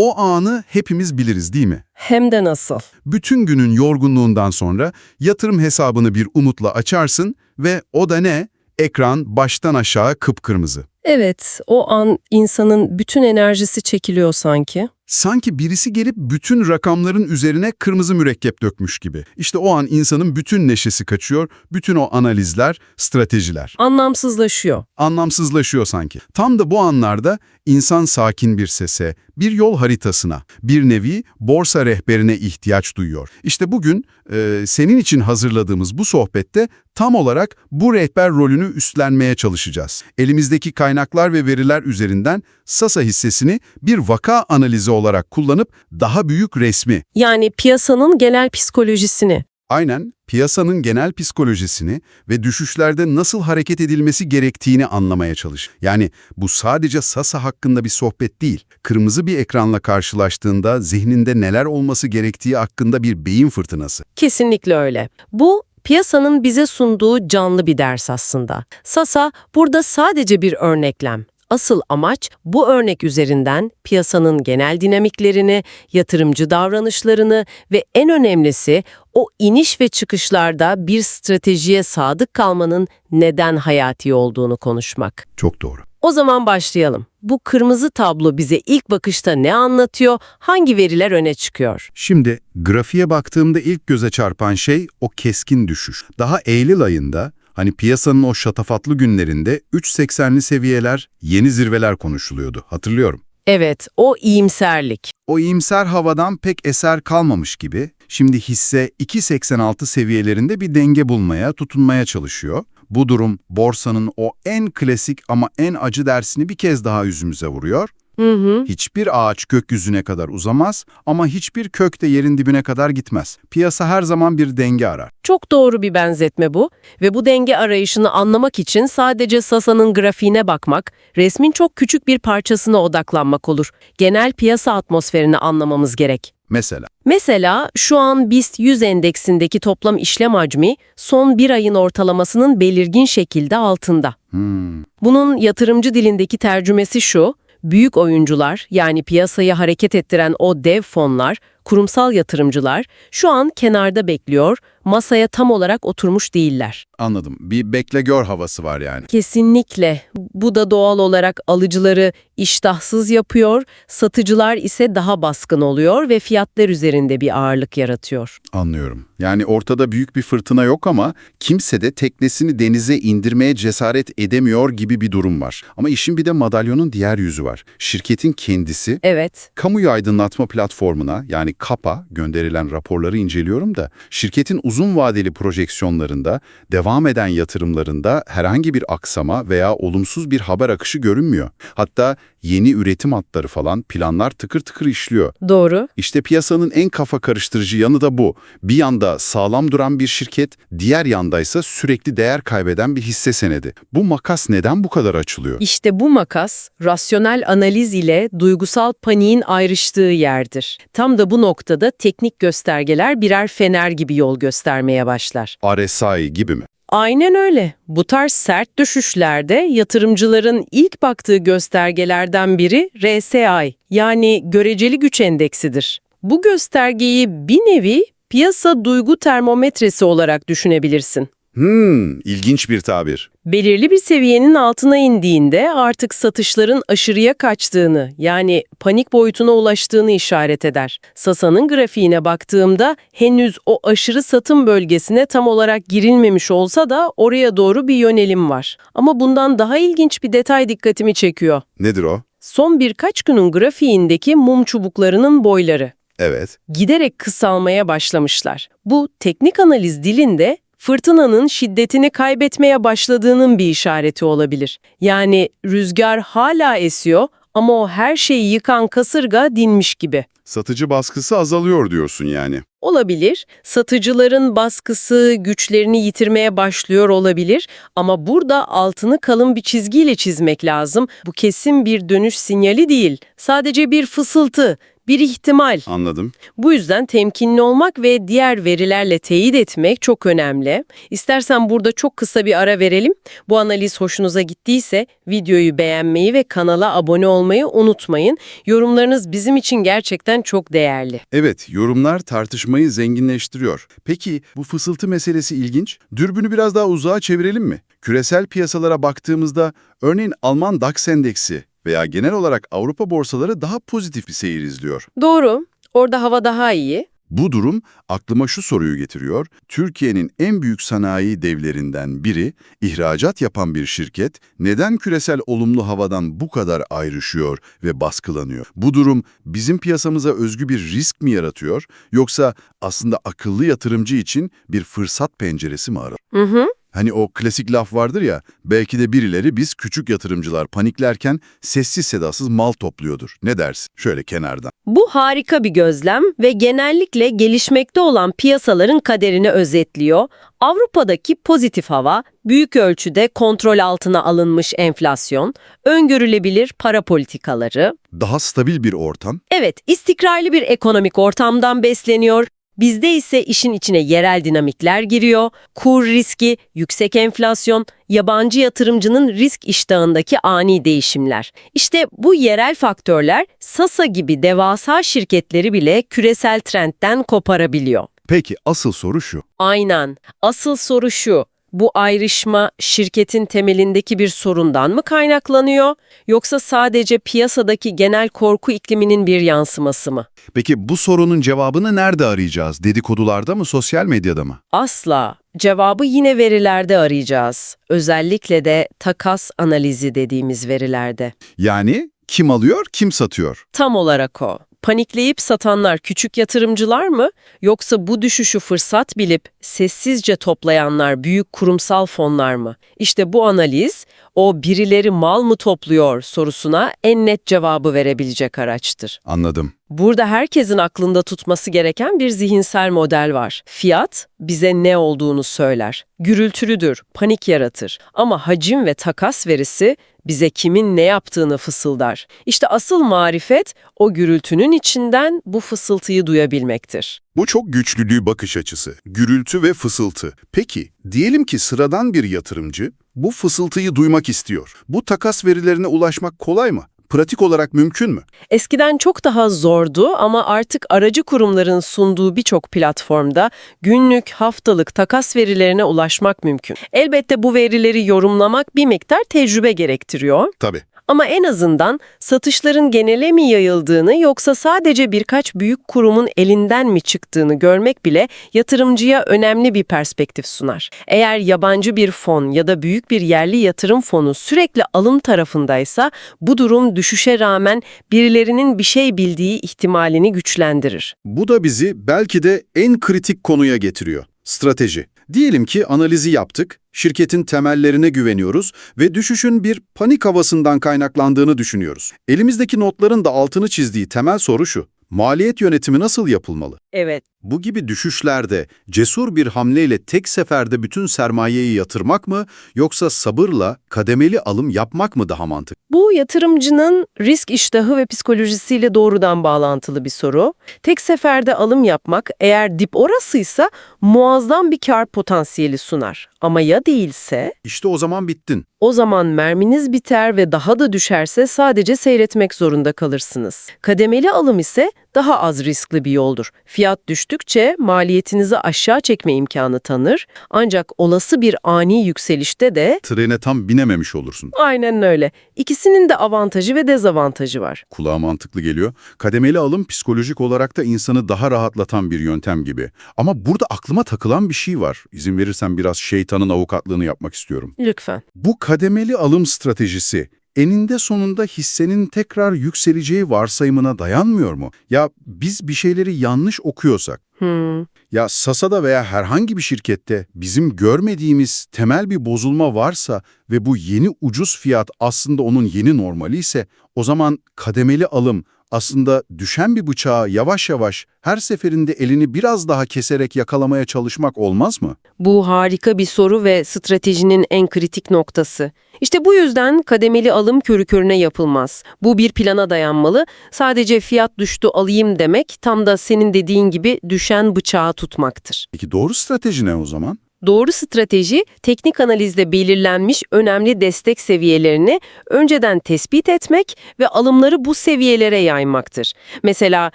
O anı hepimiz biliriz değil mi? Hem de nasıl? Bütün günün yorgunluğundan sonra yatırım hesabını bir umutla açarsın ve o da ne? Ekran baştan aşağı kıpkırmızı. Evet, o an insanın bütün enerjisi çekiliyor sanki. Sanki birisi gelip bütün rakamların üzerine kırmızı mürekkep dökmüş gibi. İşte o an insanın bütün neşesi kaçıyor, bütün o analizler, stratejiler. Anlamsızlaşıyor. Anlamsızlaşıyor sanki. Tam da bu anlarda insan sakin bir sese, bir yol haritasına, bir nevi borsa rehberine ihtiyaç duyuyor. İşte bugün e, senin için hazırladığımız bu sohbette tam olarak bu rehber rolünü üstlenmeye çalışacağız. Elimizdeki kaynaklar ve veriler üzerinden Sasa hissesini bir vaka analizi olarak kullanıp daha büyük resmi, Yani piyasanın genel psikolojisini. aynen piyasanın genel psikolojisini ve düşüşlerde nasıl hareket edilmesi gerektiğini anlamaya çalış. Yani bu sadece Sasa hakkında bir sohbet değil, kırmızı bir ekranla karşılaştığında zihninde neler olması gerektiği hakkında bir beyin fırtınası. Kesinlikle öyle. Bu piyasanın bize sunduğu canlı bir ders aslında. Sasa burada sadece bir örneklem. Asıl amaç bu örnek üzerinden piyasanın genel dinamiklerini, yatırımcı davranışlarını ve en önemlisi o iniş ve çıkışlarda bir stratejiye sadık kalmanın neden hayati olduğunu konuşmak. Çok doğru. O zaman başlayalım. Bu kırmızı tablo bize ilk bakışta ne anlatıyor, hangi veriler öne çıkıyor? Şimdi grafiğe baktığımda ilk göze çarpan şey o keskin düşüş. Daha Eylül ayında hani piyasanın o şatafatlı günlerinde 3.80'li seviyeler, yeni zirveler konuşuluyordu. Hatırlıyorum. Evet, o iyimserlik. O iyimser havadan pek eser kalmamış gibi, şimdi hisse 2.86 seviyelerinde bir denge bulmaya, tutunmaya çalışıyor. Bu durum borsanın o en klasik ama en acı dersini bir kez daha yüzümüze vuruyor. Hı hı. Hiçbir ağaç gökyüzüne kadar uzamaz ama hiçbir kök de yerin dibine kadar gitmez. Piyasa her zaman bir denge arar. Çok doğru bir benzetme bu ve bu denge arayışını anlamak için sadece Sasa'nın grafiğine bakmak, resmin çok küçük bir parçasına odaklanmak olur. Genel piyasa atmosferini anlamamız gerek. Mesela Mesela şu an BIST 100 endeksindeki toplam işlem hacmi son bir ayın ortalamasının belirgin şekilde altında. hmm, Bunun yatırımcı dilindeki tercümesi şu, büyük oyuncular yani piyasayı hareket ettiren o dev fonlar, kurumsal yatırımcılar şu an kenarda bekliyor, masaya tam olarak oturmuş değiller. anladım. Bir bekle gör havası var yani. Kesinlikle. Bu da doğal olarak alıcıları iştahsız yapıyor, satıcılar ise daha baskın oluyor ve fiyatlar üzerinde bir ağırlık yaratıyor. Anlıyorum. Yani ortada büyük bir fırtına yok ama kimse de teknesini denize indirmeye cesaret edemiyor gibi bir durum var. Ama işin bir de madalyonun diğer yüzü var. Şirketin kendisi Evet, Kamuyu aydınlatma platformuna yani KAP'a gönderilen raporları inceliyorum da şirketin uzun vadeli projeksiyonlarında, devam eden yatırımlarında herhangi bir aksama veya olumsuz bir haber akışı görünmüyor. Hatta yeni üretim hatları falan planlar tıkır tıkır işliyor. doğru. İşte piyasanın en kafa karıştırıcı yanı da bu. Bir yanda sağlam duran bir şirket, diğer yandaysa sürekli değer kaybeden bir hisse senedi. Bu makas neden bu kadar açılıyor? İşte bu makas, rasyonel analiz ile duygusal paniğin ayrıştığı yerdir. Tam da bu noktada teknik göstergeler birer fener gibi yol göstermeye başlar. RSI gibi mi? Aynen öyle. Bu tarz sert düşüşlerde yatırımcıların ilk baktığı göstergelerden biri RSI yani göreceli güç endeksidir. Bu göstergeyi bir nevi piyasa duygu termometresi olarak düşünebilirsin. Hmm, ilginç bir tabir. Belirli bir seviyenin altına indiğinde artık satışların aşırıya kaçtığını yani panik boyutuna ulaştığını işaret eder. Sasa'nın grafiğine baktığımda henüz o aşırı satım bölgesine tam olarak girilmemiş olsa da oraya doğru bir yönelim var. Ama bundan daha ilginç bir detay dikkatimi çekiyor. Nedir o? Son birkaç günün grafiğindeki mum çubuklarının boyları Evet. giderek kısalmaya başlamışlar. Bu teknik analiz dilinde fırtınanın şiddetini kaybetmeye başladığının bir işareti olabilir. Yani rüzgar hala esiyor ama o her şeyi yıkan kasırga dinmiş gibi. Satıcı baskısı azalıyor diyorsun yani. Olabilir, satıcıların baskısı güçlerini yitirmeye başlıyor olabilir ama burada altını kalın bir çizgiyle çizmek lazım. Bu kesin bir dönüş sinyali değil, sadece bir fısıltı, bir ihtimal. Anladım. Bu yüzden temkinli olmak ve diğer verilerle teyit etmek çok önemli. İstersen burada çok kısa bir ara verelim. Bu analiz hoşunuza gittiyse videoyu beğenmeyi ve kanala abone olmayı unutmayın. Yorumlarınız bizim için gerçekten çok değerli. Evet, yorumlar tartışmayı zenginleştiriyor. Peki bu fısıltı meselesi ilginç. Dürbünü biraz daha uzağa çevirelim mi? Küresel piyasalara baktığımızda örneğin Alman DAX endeksi veya genel olarak Avrupa borsaları daha pozitif bir seyir izliyor. Doğru. Orada hava daha iyi. Bu durum aklıma şu soruyu getiriyor. Türkiye'nin en büyük sanayi devlerinden biri, ihracat yapan bir şirket, neden küresel olumlu havadan bu kadar ayrışıyor ve baskılanıyor? Bu durum bizim piyasamıza özgü bir risk mi yaratıyor, yoksa aslında akıllı yatırımcı için bir fırsat penceresi mi arar? Hı hı. Hani o klasik laf vardır ya, belki de birileri biz küçük yatırımcılar paniklerken sessiz sedasız mal topluyordur. Ne dersin? Şöyle kenardan. Bu harika bir gözlem ve genellikle gelişmekte olan piyasaların kaderini özetliyor. Avrupa'daki pozitif hava, büyük ölçüde kontrol altına alınmış enflasyon, öngörülebilir para politikaları, Daha stabil bir ortam, evet istikrarlı bir ekonomik ortamdan besleniyor. Bizde ise işin içine yerel dinamikler giriyor, kur riski, yüksek enflasyon, yabancı yatırımcının risk iştahındaki ani değişimler. İşte bu yerel faktörler Sasa gibi devasa şirketleri bile küresel trendten koparabiliyor. Peki asıl soru şu. Aynen. Asıl soru şu. Bu ayrışma şirketin temelindeki bir sorundan mı kaynaklanıyor yoksa sadece piyasadaki genel korku ikliminin bir yansıması mı? Peki bu sorunun cevabını nerede arayacağız? Dedikodularda mı, sosyal medyada mı? Asla. Cevabı yine verilerde arayacağız. Özellikle de takas analizi dediğimiz verilerde. Yani kim alıyor, kim satıyor? Tam olarak o. Panikleyip satanlar küçük yatırımcılar mı? Yoksa bu düşüşü fırsat bilip sessizce toplayanlar büyük kurumsal fonlar mı? İşte bu analiz o birileri mal mı topluyor sorusuna en net cevabı verebilecek araçtır. Anladım. Burada herkesin aklında tutması gereken bir zihinsel model var. Fiyat bize ne olduğunu söyler. Gürültülüdür, panik yaratır. Ama hacim ve takas verisi bize kimin ne yaptığını fısıldar. İşte asıl marifet o gürültünün içinden bu fısıltıyı duyabilmektir. Bu çok güçlü bir bakış açısı. Gürültü ve fısıltı. Peki, diyelim ki sıradan bir yatırımcı bu fısıltıyı duymak istiyor. Bu takas verilerine ulaşmak kolay mı? Pratik olarak mümkün mü? Eskiden çok daha zordu ama artık aracı kurumların sunduğu birçok platformda günlük, haftalık takas verilerine ulaşmak mümkün. Elbette bu verileri yorumlamak bir miktar tecrübe gerektiriyor. Tabii. Ama en azından satışların genele mi yayıldığını yoksa sadece birkaç büyük kurumun elinden mi çıktığını görmek bile yatırımcıya önemli bir perspektif sunar. Eğer yabancı bir fon ya da büyük bir yerli yatırım fonu sürekli alım tarafındaysa bu durum düşüşe rağmen birilerinin bir şey bildiği ihtimalini güçlendirir. Bu da bizi belki de en kritik konuya getiriyor. Strateji. Diyelim ki analizi yaptık, şirketin temellerine güveniyoruz ve düşüşün bir panik havasından kaynaklandığını düşünüyoruz. Elimizdeki notların da altını çizdiği temel soru şu. Maliyet yönetimi nasıl yapılmalı? Evet. Bu gibi düşüşlerde cesur bir hamleyle tek seferde bütün sermayeyi yatırmak mı yoksa sabırla kademeli alım yapmak mı daha mantıklı? Bu yatırımcının risk iştahı ve psikolojisiyle doğrudan bağlantılı bir soru. Tek seferde alım yapmak eğer dip orasıysa muazzam bir kar potansiyeli sunar. Ama ya değilse İşte o zaman bittin. o zaman merminiz biter ve daha da düşerse sadece seyretmek zorunda kalırsınız. Kademeli alım ise daha az riskli bir yoldur. Fiyat düştükçe maliyetinizi aşağı çekme imkanı tanır. Ancak olası bir ani yükselişte de Trene tam binememiş olursun. aynen öyle. İkisinin de avantajı ve dezavantajı var. Kulağa mantıklı geliyor. Kademeli alım psikolojik olarak da insanı daha rahatlatan bir yöntem gibi. Ama burada aklıma takılan bir şey var. İzin verirsen biraz şeytanın avukatlığını yapmak istiyorum. Lütfen. Bu kademeli alım stratejisi eninde sonunda hissenin tekrar yükseleceği varsayımına dayanmıyor mu? Ya biz bir şeyleri yanlış okuyorsak, Hmm. ya Sasa'da veya herhangi bir şirkette bizim görmediğimiz temel bir bozulma varsa ve bu yeni ucuz fiyat aslında onun yeni normali ise o zaman kademeli alım Aslında düşen bir bıçağı yavaş yavaş her seferinde elini biraz daha keserek yakalamaya çalışmak olmaz mı? Bu harika bir soru ve stratejinin en kritik noktası. İşte bu yüzden kademeli alım körü körüne yapılmaz. Bu bir plana dayanmalı. Sadece fiyat düştü alayım demek tam da senin dediğin gibi düşen bıçağı tutmaktır. Peki doğru strateji ne o zaman? Doğru strateji, teknik analizde belirlenmiş önemli destek seviyelerini önceden tespit etmek ve alımları bu seviyelere yaymaktır. Mesela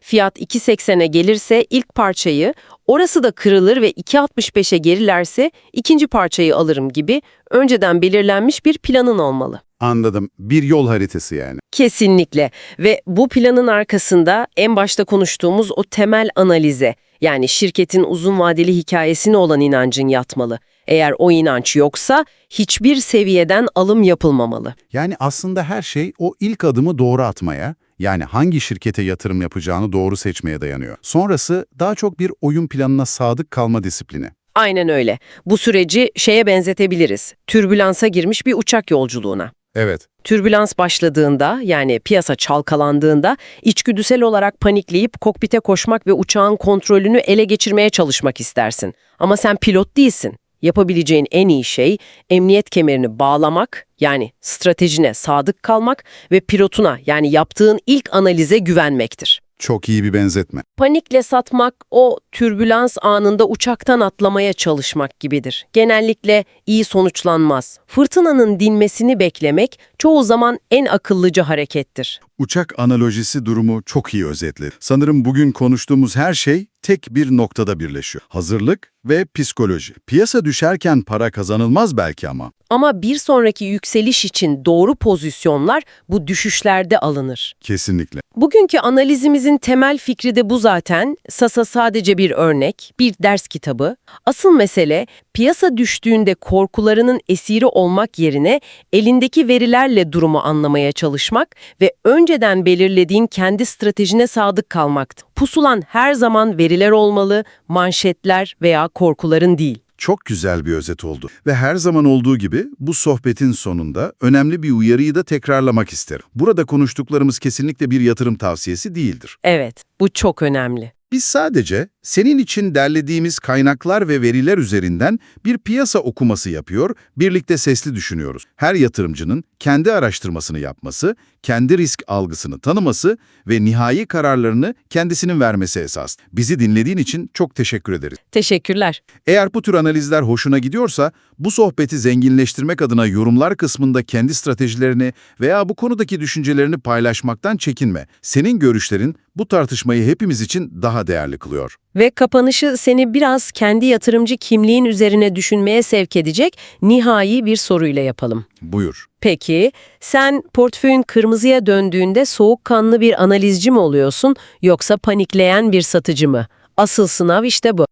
fiyat 2.80'e gelirse ilk parçayı, orası da kırılır ve 2.65'e gerilerse ikinci parçayı alırım gibi önceden belirlenmiş bir planın olmalı. Anladım. Bir yol haritası yani. Kesinlikle ve bu planın arkasında en başta konuştuğumuz o temel analize yani şirketin uzun vadeli hikayesine olan inancın yatmalı. Eğer o inanç yoksa hiçbir seviyeden alım yapılmamalı. Yani aslında her şey o ilk adımı doğru atmaya, yani hangi şirkete yatırım yapacağını doğru seçmeye dayanıyor. Sonrası daha çok bir oyun planına sadık kalma disiplini. Aynen öyle. Bu süreci şeye benzetebiliriz. Türbülansa girmiş bir uçak yolculuğuna. Evet. Türbülans başladığında yani piyasa çalkalandığında içgüdüsel olarak panikleyip kokpite koşmak ve uçağın kontrolünü ele geçirmeye çalışmak istersin. Ama sen pilot değilsin. Yapabileceğin en iyi şey emniyet kemerini bağlamak yani stratejine sadık kalmak ve pilotuna yani yaptığın ilk analize güvenmektir. Çok iyi bir benzetme. Panikle satmak o türbülans anında uçaktan atlamaya çalışmak gibidir. Genellikle iyi sonuçlanmaz. Fırtınanın dinmesini beklemek çoğu zaman en akıllıca harekettir. Uçak analojisi durumu çok iyi özetledi. Sanırım bugün konuştuğumuz her şey tek bir noktada birleşiyor. Hazırlık ve psikoloji. Piyasa düşerken para kazanılmaz belki ama. Ama bir sonraki yükseliş için doğru pozisyonlar bu düşüşlerde alınır. Kesinlikle. Bugünkü analizimizin temel fikri de bu zaten. Sasa sadece bir örnek, bir ders kitabı. Asıl mesele piyasa düştüğünde korkularının esiri olmak yerine elindeki verilerle durumu anlamaya çalışmak ve önceden belirlediğin kendi stratejine sadık kalmaktı. Pusulan her zaman veriler olmalı, manşetler veya korkuların değil. Çok güzel bir özet oldu. Ve her zaman olduğu gibi bu sohbetin sonunda önemli bir uyarıyı da tekrarlamak isterim. Burada konuştuklarımız kesinlikle bir yatırım tavsiyesi değildir. Evet, bu çok önemli. Biz sadece senin için derlediğimiz kaynaklar ve veriler üzerinden bir piyasa okuması yapıyor, birlikte sesli düşünüyoruz. Her yatırımcının kendi araştırmasını yapması, kendi risk algısını tanıması ve nihai kararlarını kendisinin vermesi esas. Bizi dinlediğin için çok teşekkür ederiz. Teşekkürler. Eğer bu tür analizler hoşuna gidiyorsa, bu sohbeti zenginleştirmek adına yorumlar kısmında kendi stratejilerini veya bu konudaki düşüncelerini paylaşmaktan çekinme. Senin görüşlerin bu tartışmayı hepimiz için daha değerli kılıyor. Ve kapanışı seni biraz kendi yatırımcı kimliğin üzerine düşünmeye sevk edecek nihai bir soruyla yapalım. Buyur. Peki, sen portföyün kırmızıya döndüğünde soğukkanlı bir analizci mi oluyorsun yoksa panikleyen bir satıcı mı? Asıl sınav işte bu.